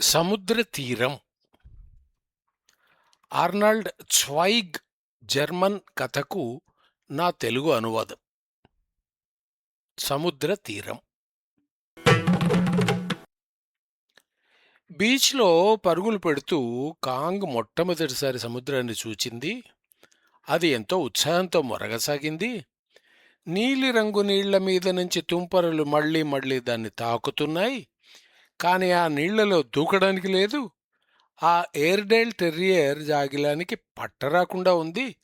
సముద్ర తీరం. Arnold చ్వైగ్ German కథకు నా తెలుగు అనువాదం. సముద్ర తీరం. బీచ్లో పరుగులు పెడుతూ కాంగ్ మొట్టమొదటిసారి సముద్రాన్ని చూచింది. అది ఎంతో ఉత్సాహంతో మొరగసాగింది. నీలిరంగు నీళ్ళ మీద నుంచి తుంపరలు మళ్ళీ మళ్ళీ దాన్ని తాకుతున్నాయి. కానీ ఆ నీళ్ళలో దూకడానికి లేదు. ఆ ఎయిర్డైల్ టెర్రియర్ జాగిలానికి పట్టరాకుండా ఉంది.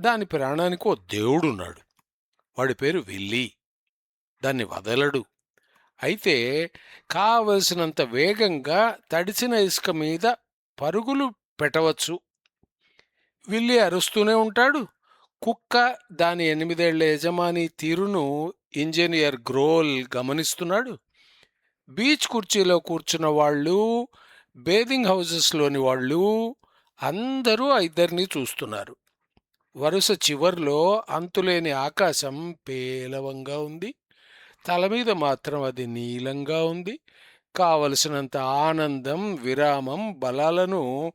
దాని ప్రాణానికి ఓ దేవుడున్నాడు. వాడి పేరు విల్లీ. దాన్ని వదలడు. అయితే కావలసినంత వేగంగా తడిసిన ఇసుక మీద పరుగులు పెట్టవచ్చు. విల్లి అరుస్తూనే ఉంటాడు. కుక్క దాని ఎనిమిదేళ్ళ యజమాని తీరును ఇంజనీర్ గ్రోల్ గమనిస్తున్నాడు. బీచ్ కుర్చీలో కూర్చున్న వాళ్ళు బేదింగ్ హౌజెస్లోని వాళ్ళు అందరూ ఆ ఇద్దరిని చూస్తున్నారు. వరుస చివర్లో అంతులేని ఆకాశం పేలవంగా ఉంది. తల మీద మాత్రం అది నీలంగా ఉంది. కావలసినంత ఆనందం విరామం బలాలను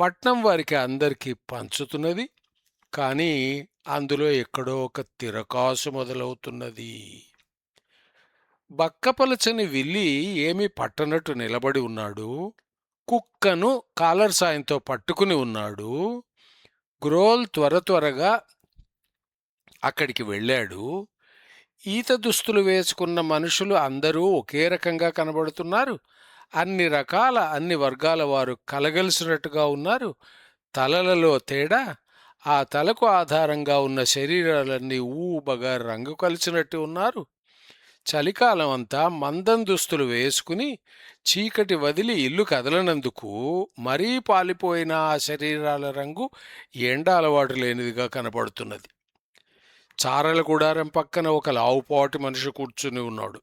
పట్నం వారికి అందరికీ పంచుతున్నది. కానీ అందులో ఎక్కడో ఒక తిరకాసు మొదలవుతున్నది. బక్కపలచని విల్లి ఏమీ పట్టనట్టు నిలబడి ఉన్నాడు. కుక్కను కాలర్ సాయంతో పట్టుకుని ఉన్నాడు. గ్రోల్ త్వర త్వరగా అక్కడికి వెళ్ళాడు. ఈత దుస్తులు వేసుకున్న మనుషులు అందరూ ఒకే రకంగా కనబడుతున్నారు. అన్ని రకాల అన్ని వర్గాల వారు కలగలిసినట్టుగా ఉన్నారు. తలలలో తేడా ఆ తలకు ఆధారంగా ఉన్న శరీరాలన్నీ ఊబగా రంగు కలిసినట్టు ఉన్నారు. చలికాలం అంతా మందం దుస్తులు వేసుకుని చీకటి వదిలి ఇల్లు కదలనందుకు మరీ పాలిపోయిన ఆ శరీరాల రంగు ఎండ అలవాటు లేనిదిగా కనపడుతున్నది. చారల గుడారం పక్కన ఒక లావుపాటి మనిషి కూర్చుని ఉన్నాడు.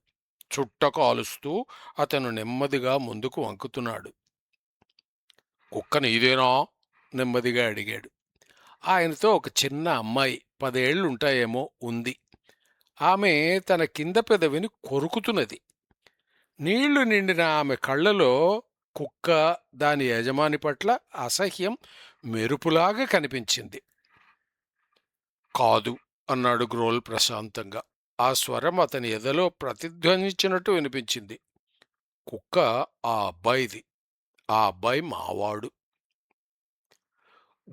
చుట్ట కాలుస్తూ అతను నెమ్మదిగా ముందుకు వంకుతున్నాడు. కుక్కను ఇదేనా నెమ్మదిగా అడిగాడు. ఆయనతో ఒక చిన్న అమ్మాయి పదేళ్ళుంటాయేమో ఉంది. ఆమె తన కింద పెదవిని కొరుకుతున్నది. నీళ్ళు నిండిన ఆమె కళ్ళలో కుక్క దాని యజమాని పట్ల అసహ్యం మెరుపులాగా కనిపించింది. కాదు అన్నాడు గ్రోల్ ప్రశాంతంగా. ఆ స్వరం అతని ఎదలో ప్రతిధ్వనించినట్టు వినిపించింది. కుక్క ఆ అబ్బాయిది. ఆ అబ్బాయి మావాడు.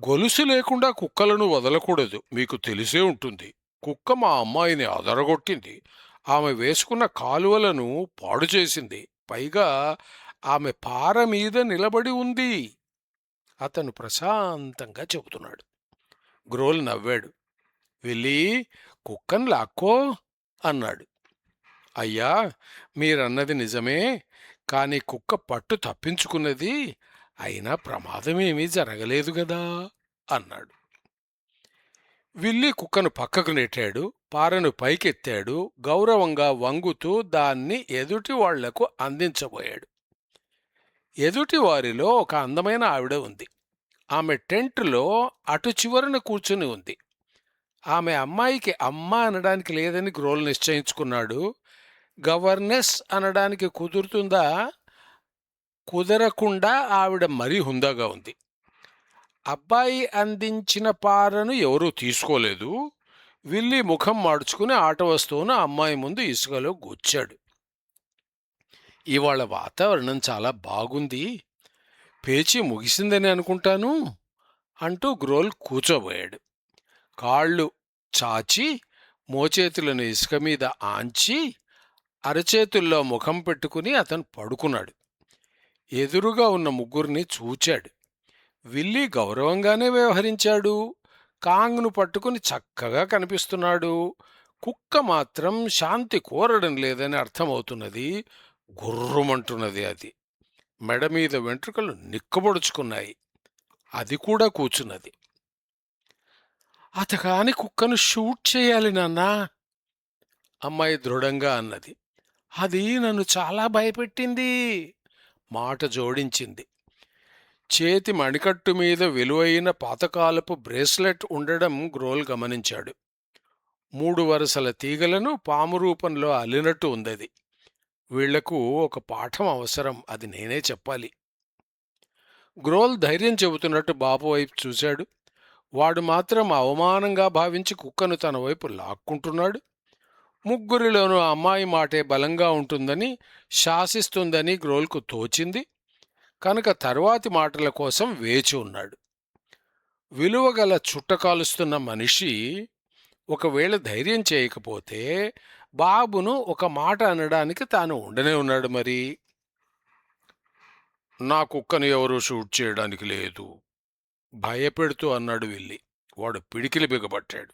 గొలుసు లేకుండా కుక్కలను వదలకూడదు. మీకు తెలిసే ఉంటుంది. కుక్క మా అమ్మాయిని అదరగొట్టింది. ఆమె వేసుకున్న కాలువలను పాడు చేసింది. పైగా ఆమె పార మీద నిలబడి ఉంది. అతను ప్రశాంతంగా చెబుతున్నాడు. గ్రోల్ నవ్వాడు. వెళ్ళి కుక్కను లాక్కో అన్నాడు. అయ్యా మీరన్నది నిజమే. కాని కుక్క పట్టు తప్పించుకున్నది అయినా ప్రమాదమేమీ జరగలేదు గదా అన్నాడు. విల్లి కుక్కను పక్కకు నెట్టాడు పారను పైకెత్తాడు గౌరవంగా వంగుతూ దాన్ని ఎదుటి వాళ్ళకు అందించబోయాడు. ఎదుటి వారిలో ఒక అందమైన ఆవిడ ఉంది. ఆమె టెంట్లో అటు చివరన కూర్చుని ఉంది. ఆమె అమ్మాయికి అమ్మ అనడానికి లేదని గ్రోల్ నిశ్చయించుకున్నాడు. గవర్నెస్ అనడానికి కుదురుతుందా? కుదరకుండా ఆవిడ మరీ హుందాగా ఉంది. అబ్బాయి అందించిన పారను ఎవరూ తీసుకోలేదు. విల్లి ముఖం మార్చుకుని ఆట వస్తువును అమ్మాయి ముందు ఇసుకలో గుచ్చాడు. ఇవాళ వాతావరణం చాలా బాగుంది. పేచి ముగిసిందని అనుకుంటాను అంటూ గ్రోల్ కూర్చోబోయాడు కాళ్ళు చాచి మోచేతులను ఇసుక మీద ఆంచి అరచేతుల్లో ముఖం పెట్టుకుని అతను పడుకున్నాడు. ఎదురుగా ఉన్న ముగ్గురిని చూచాడు. విల్లీ గౌరవంగానే వ్యవహరించాడు. కాంగ్ను పట్టుకుని చక్కగా కనిపిస్తున్నాడు. కుక్క మాత్రం శాంతి కోరడం లేదని అర్థమవుతున్నది. గుర్రుమంటున్నది అది. మెడ మీద వెంట్రుకలు నిక్కబొడుచుకున్నాయి. అది కూడా కూచున్నది. అతగాని కుక్కను షూట్ చేయాలి నాన్నా! అమ్మాయి దృఢంగా అన్నది. అది నన్ను చాలా భయపెట్టింది. మాట జోడించింది. చేతి మణికట్టు మీద విలువైన పాతకాలపు బ్రేస్లెట్ ఉండడం గ్రోల్ గమనించాడు. మూడు వరుసల తీగలను పాము రూపంలో అల్లినట్టు ఉందది. వీళ్ళకు ఒక పాఠం అవసరం అది నేనే చెప్పాలి. గ్రోల్ ధైర్యం చెబుతున్నట్టు బాపు వైపు చూశాడు. వాడు మాత్రం అవమానంగా భావించి కుక్కను తన వైపు లాక్కుంటున్నాడు. ముగ్గురిలోనూ అమ్మాయి మాటే బలంగా ఉంటుందని శాసిస్తుందని గ్రోల్కు తోచింది. కనుక తరువాతి మాటల కోసం వేచి ఉన్నాడు. విలువగల చుట్టకాలుస్తున్న మనిషి ఒకవేళ ధైర్యం చేయకపోతే బాబును ఒక మాట అనడానికి తాను ఉండనే ఉన్నాడు మరి. నా కుక్కను ఎవరూ షూట్ చేయడానికి లేదు. భయపెడుతూ అన్నాడు వెళ్ళి వాడు పిడికిలి బిగబట్టాడు.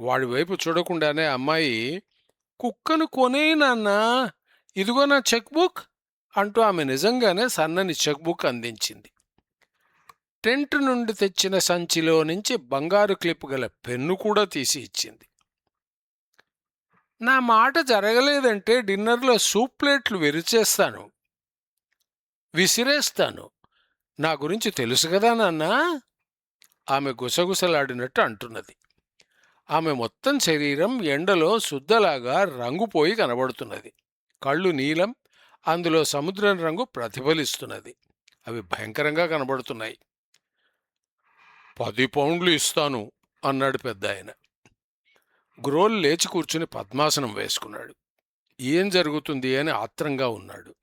వాడి వైపు చూడకుండానే అమ్మాయి కుక్కను కొనే నాన్నా ఇదిగో నా చెక్ బుక్. అంటూ ఆమె నిజంగానే సన్నని చెక్ బుక్ అందించింది. టెంట్ నుండి తెచ్చిన సంచిలో నుంచి బంగారు క్లిప్ గల పెన్ను కూడా తీసి ఇచ్చింది. నా మాట జరగలేదంటే డిన్నర్లో సూప్ ప్లేట్లు విరిచేస్తాను. విసిరేస్తాను. నా గురించి తెలుసు కదా నాన్న? ఆమె గుసగుసలాడినట్టు అంటున్నది. ఆమె మొత్తం శరీరం ఎండలో శుద్ధలాగా రంగుపోయి కనబడుతున్నది. కళ్ళు నీలం అందులో సముద్రం రంగు ప్రతిఫలిస్తున్నది. అవి భయంకరంగా కనబడుతున్నాయి. పది పౌండ్లు ఇస్తాను అన్నాడు పెద్ద ఆయన గ్రోల్ లేచి కూర్చుని పద్మాసనం వేసుకున్నాడు. ఏం జరుగుతుంది అని ఆత్రంగా ఉన్నాడు.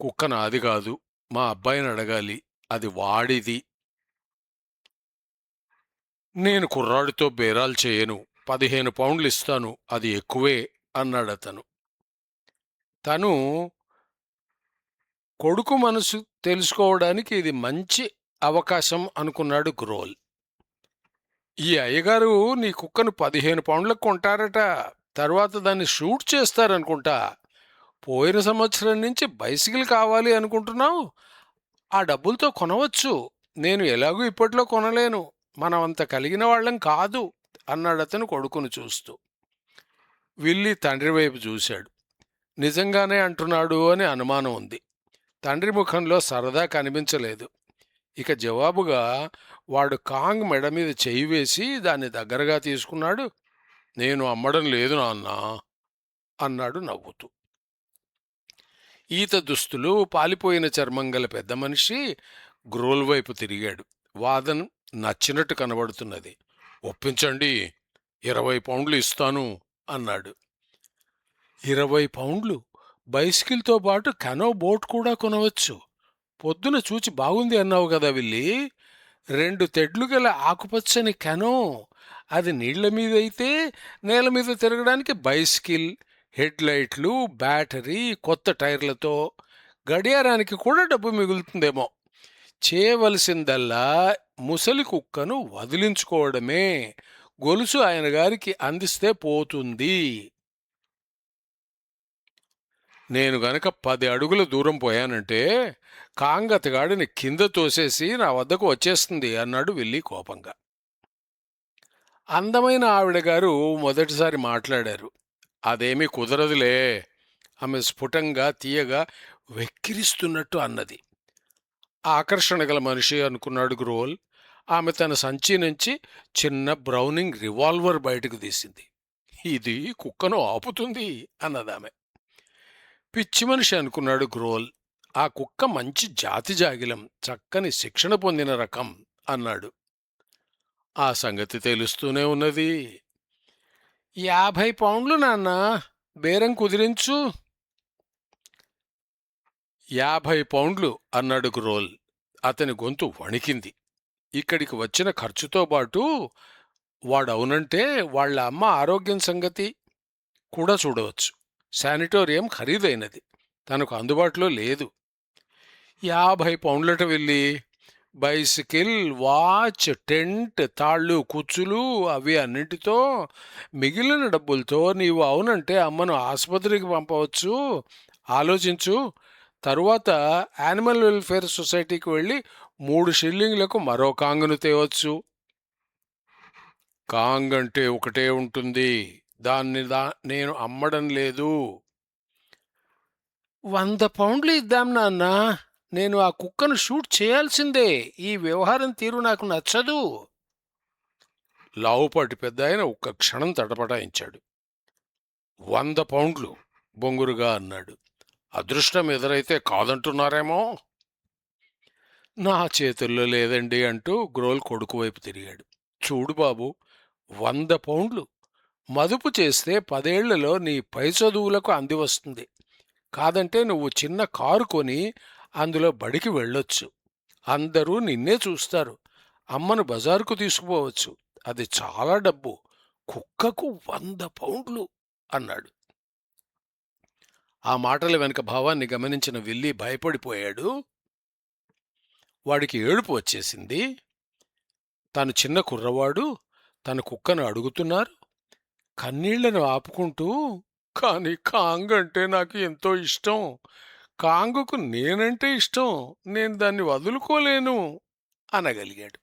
కుక్క నాది కాదు మా అబ్బాయిని అడగాలి అది వాడిది. నేను కుర్రాడితో బేరాలు చేయను పదిహేను పౌండ్లు ఇస్తాను అది ఎక్కువే అన్నాడు అతను తను కొడుకు మనసు తెలుసుకోవడానికి ఇది మంచి అవకాశం అనుకున్నాడు గ్రోల్. ఈ అయ్యగారు నీ కుక్కను పదిహేను పౌండ్లకు కొంటారట తర్వాత దాన్ని షూట్ చేస్తారనుకుంటా. పోయిన సంవత్సరం నుంచి బైసికిల్ కావాలి అనుకుంటున్నావు. ఆ డబ్బులతో కొనవచ్చు. నేను ఎలాగూ ఇప్పట్లో కొనలేను. మనం అంత కలిగిన వాళ్ళం కాదు అన్నాడు అతను కొడుకును చూస్తూ. విల్లి తండ్రి వైపు చూశాడు. నిజంగానే అంటున్నాడు అని అనుమానం ఉంది. తండ్రి ముఖంలో సరదా కనిపించలేదు. ఇక జవాబుగా వాడు కాంగ్ మెడ మీద చెయ్యి వేసి దాన్ని దగ్గరగా తీసుకున్నాడు. నేను అమ్మడం లేదు నాన్న అన్నాడు నవ్వుతూ. ఈత దుస్తులు పాలిపోయిన చర్మం గల పెద్ద మనిషి గ్రోల్ వైపు తిరిగాడు. వాదన్ నచ్చినట్టు కనబడుతున్నది. ఒప్పించండి ఇరవై పౌండ్లు ఇస్తాను అన్నాడు. ఇరవై పౌండ్లు. బైసికిల్తో పాటు కెనో బోట్ కూడా కొనవచ్చు. పొద్దున చూచి బాగుంది అన్నావు కదా విల్లి. రెండు తెడ్లు గల ఆకుపచ్చని కెనో. అది నీళ్ళ మీద అయితే నేల మీద తిరగడానికి బైసికిల్ హెడ్లైట్లు బ్యాటరీ కొత్త టైర్లతో. గడియారానికి కూడా డబ్బు మిగులుతుందేమో. చేయవలసిందల్లా ముసలి కుక్కను వదిలించుకోవడమే. గొలుసు ఆయన గారికి అందిస్తే పోతుంది. నేను గనక పది అడుగుల దూరం పోయానంటే కాంగతగాడిని కింద తోసేసి నా వద్దకు వచ్చేస్తుంది అన్నాడు వెళ్ళి కోపంగా. అందమైన ఆవిడగారు మొదటిసారి మాట్లాడారు. అదేమీ కుదరదులే. ఆమె స్ఫుటంగా తీయగా వెక్కిరిస్తున్నట్టు అన్నది. ఆకర్షణ గల మనిషి అనుకున్నాడు గ్రోల్. ఆమె తన సంచి నుంచి చిన్న బ్రౌనింగ్ రివాల్వర్ బయటకు తీసింది. ఇది కుక్కను ఆపుతుంది అన్నదామె. పిచ్చి మనిషి అనుకున్నాడు గ్రోల్ ఆ కుక్క మంచి జాతి జాగిలం చక్కని శిక్షణ పొందిన రకం అన్నాడు. ఆ సంగతి తెలుస్తూనే ఉన్నది. యాభై పౌండ్లు నాన్న బేరం కుదిరించు. యాభై పౌండ్లు అన్నాడు గ్రోల్ అతని గొంతు వణికింది. ఇక్కడికి వచ్చిన ఖర్చుతో పాటు వాడవునంటే వాళ్ళ అమ్మ ఆరోగ్యం సంగతి కూడా చూడవచ్చు. శానిటోరియం ఖరీదైనది. తనకు అందుబాటులో లేదు. యాభై పౌండ్లట వెళ్ళి బైసికిల్ వాచ్ టెంట్ తాళ్ళు కుచ్చులు అవి అన్నింటితో మిగిలిన డబ్బులతో నీవు అవునంటే అమ్మను ఆసుపత్రికి పంపవచ్చు. ఆలోచించు. తరువాత యానిమల్ వెల్ఫేర్ సొసైటీకి వెళ్ళి మూడు షిల్లింగ్లకు మరో కాంగును తేవచ్చు. కాంగ్ అంటే ఒకటే ఉంటుంది. దాన్ని దా నేను అమ్మడం లేదు. వంద పౌండ్లు ఇద్దాం నాన్న. నేను ఆ కుక్కను షూట్ చేయాల్సిందే. ఈ వ్యవహారం తీరు నాకు నచ్చదు. లావుపాటి పెద్ద ఆయన ఒక్క క్షణం తటపటాయించాడు. వంద పౌండ్లు బొంగురుగా అన్నాడు. అదృష్టం ఎదురైతే కాదంటున్నారేమో? నా చేతుల్లో లేదండి అంటూ గ్రోల్ కొడుకు వైపు తిరిగాడు. చూడు బాబు వంద పౌండ్లు. మదుపు చేస్తే పదేళ్ళలో నీ పై చదువులకు అందివస్తుంది కాదంటే నువ్వు చిన్న కారు కొని అందులో బడికి వెళ్ళొచ్చు. అందరూ నిన్నే చూస్తారు. అమ్మను బజారుకు తీసుకుపోవచ్చు. అది చాలా డబ్బు. కుక్కకు వంద పౌండ్లు అన్నాడు. ఆ మాటల వెనుక భావాన్ని గమనించిన విల్లి భయపడిపోయాడు. వాడికి ఏడుపు వచ్చేసింది. తను చిన్న కుర్రవాడు. తన కుక్కను అడుగుతున్నారు. కన్నీళ్ళను ఆపుకుంటూ కాని కాంగ్ అంటే నాకు ఎంతో ఇష్టం. కాంగుకు నేనంటే ఇష్టం. నేను దాన్ని వదులుకోలేను అనగలిగాడు.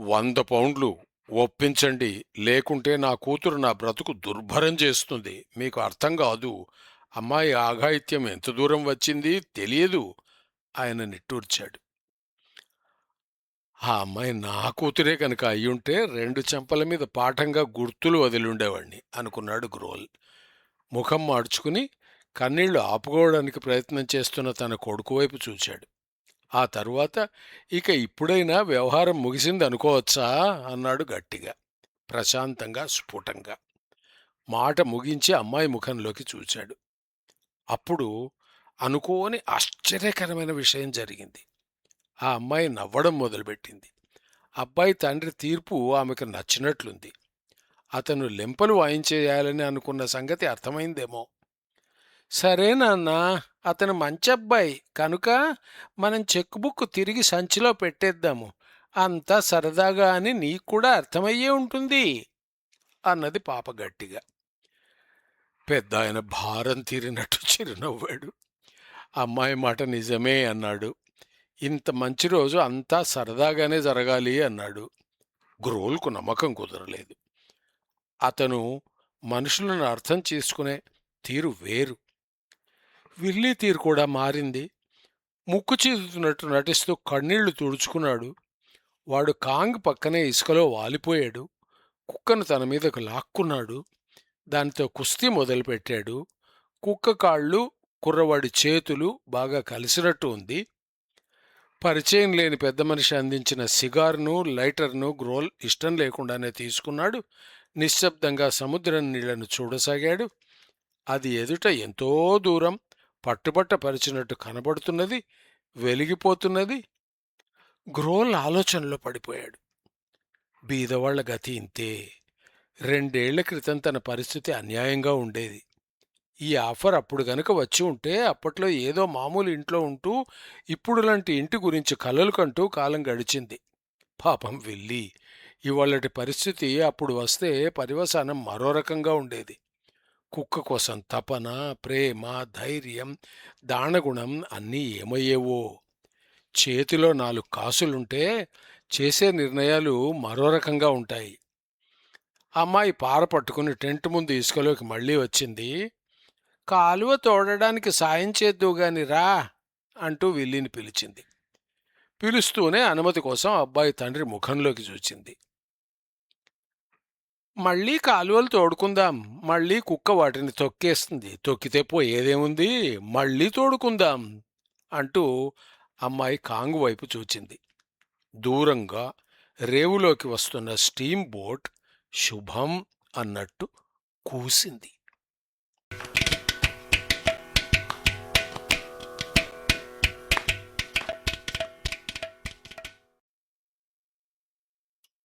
వంద పౌండ్లు ఒప్పించండి. లేకుంటే నా కూతురు నా బ్రతుకు దుర్భరం చేస్తుంది. మీకు అర్థం కాదు. అమ్మాయి ఆఘాయిత్యం ఎంత దూరం వచ్చింది తెలియదు ఆయన నిట్టూర్చాడు. ఆ అమ్మాయి నా కూతురే కనుక అయ్యుంటే రెండు చెంపల మీద పాఠంగా గుర్తులు వదిలిండేవాణ్ణి అనుకున్నాడు గ్రోల్. ముఖం మార్చుకుని కన్నీళ్ళు ఆపుకోవడానికి ప్రయత్నం చేస్తున్న తన కొడుకు వైపు చూశాడు ఆ తరువాత ఇక ఇప్పుడైనా వ్యవహారం ముగిసింది అనుకోవచ్చా? అన్నాడు గట్టిగా ప్రశాంతంగా స్ఫుటంగా. మాట ముగించి అమ్మాయి ముఖంలోకి చూశాడు అప్పుడు అనుకోని ఆశ్చర్యకరమైన విషయం జరిగింది. ఆ అమ్మాయి నవ్వడం మొదలుపెట్టింది. అబ్బాయి తండ్రి తీర్పు ఆమెకు నచ్చినట్లుంది. అతను లెంపలు వాయించేయాలని అనుకున్న సంగతి అర్థమైందేమో. సరే నాన్న అతను మంచి అబ్బాయి. కనుక మనం చెక్ బుక్ తిరిగి సంచిలో పెట్టేద్దాము. అంతా సరదాగా అని నీకు కూడా అర్థమయ్యే ఉంటుంది అన్నది పాప గట్టిగా. పెద్ద ఆయన భారం తీరినట్టు చిరునవ్వాడు. అమ్మాయి మాట నిజమే అన్నాడు. ఇంత మంచి రోజు అంతా సరదాగానే జరగాలి అన్నాడు. గ్రోల్కు నమ్మకం కుదరలేదు. అతను మనుషులను అర్థం చేసుకునే తీరు వేరు. విల్లీ తీరు కూడా మారింది. ముక్కు చీదుతున్నట్టు నటిస్తూ కన్నీళ్ళు తుడుచుకున్నాడు. వాడు కాంగ్ పక్కనే ఇసుకలో వాలిపోయాడు. కుక్కను తన మీదకు లాక్కున్నాడు. దానితో కుస్తీ మొదలుపెట్టాడు. కుక్క కాళ్ళు కుర్రవాడి చేతులు బాగా కలిసినట్టు ఉంది. పరిచయం లేని పెద్ద మనిషి అందించిన సిగార్ను లైటర్ను గ్రోల్ ఇష్టం లేకుండానే తీసుకున్నాడు. నిశ్శబ్దంగా సముద్రం నీళ్ళను చూడసాగాడు. అది ఎదుట ఎంతో దూరం పట్టుబట్ట పరిచినట్టు కనబడుతున్నది వెలిగిపోతున్నది. గ్రోల్ ఆలోచనలో పడిపోయాడు. బీదవాళ్ళ గతి ఇంతే. రెండేళ్ళ క్రితం తన పరిస్థితి అన్యాయంగా ఉండేది. ఈ ఆఫర్ అప్పుడు గనుక వచ్చి ఉంటే అప్పట్లో ఏదో మామూలు ఇంట్లో ఉంటూ ఇప్పుడు లాంటి ఇంటి గురించి కలలు కంటూ కాలం గడిచింది. పాపం వెళ్ళి ఇవాళటి పరిస్థితి అప్పుడు వస్తే పరివసానం మరో రకంగా ఉండేది. కుక్క కోసం తపన ప్రేమ ధైర్యం దానగుణం అన్నీ ఏమయ్యేవో! చేతిలో నాలుగు కాసులుంటే చేసే నిర్ణయాలు మరో రకంగా ఉంటాయి. అమ్మాయి పార పట్టుకుని టెంట్ ముందు ఇసుకలోకి మళ్ళీ వచ్చింది. కాలువ తోడడానికి సాయం చేద్దువుగాని రా అంటూ విల్లిని పిలిచింది. పిలుస్తూనే అనుమతి కోసం అబ్బాయి తండ్రి ముఖంలోకి చూచింది. మళ్ళీ కాలువలు తోడుకుందాం మళ్ళీ కుక్క వాటిని తొక్కేస్తుంది. తొక్కితే పోయేదేముంది మళ్ళీ తోడుకుందాం అంటూ అమ్మాయి కాంగు వైపు చూచింది. దూరంగా రేవులోకి వస్తున్న స్టీమ్ బోట్ శుభం అన్నట్టు కూసింది.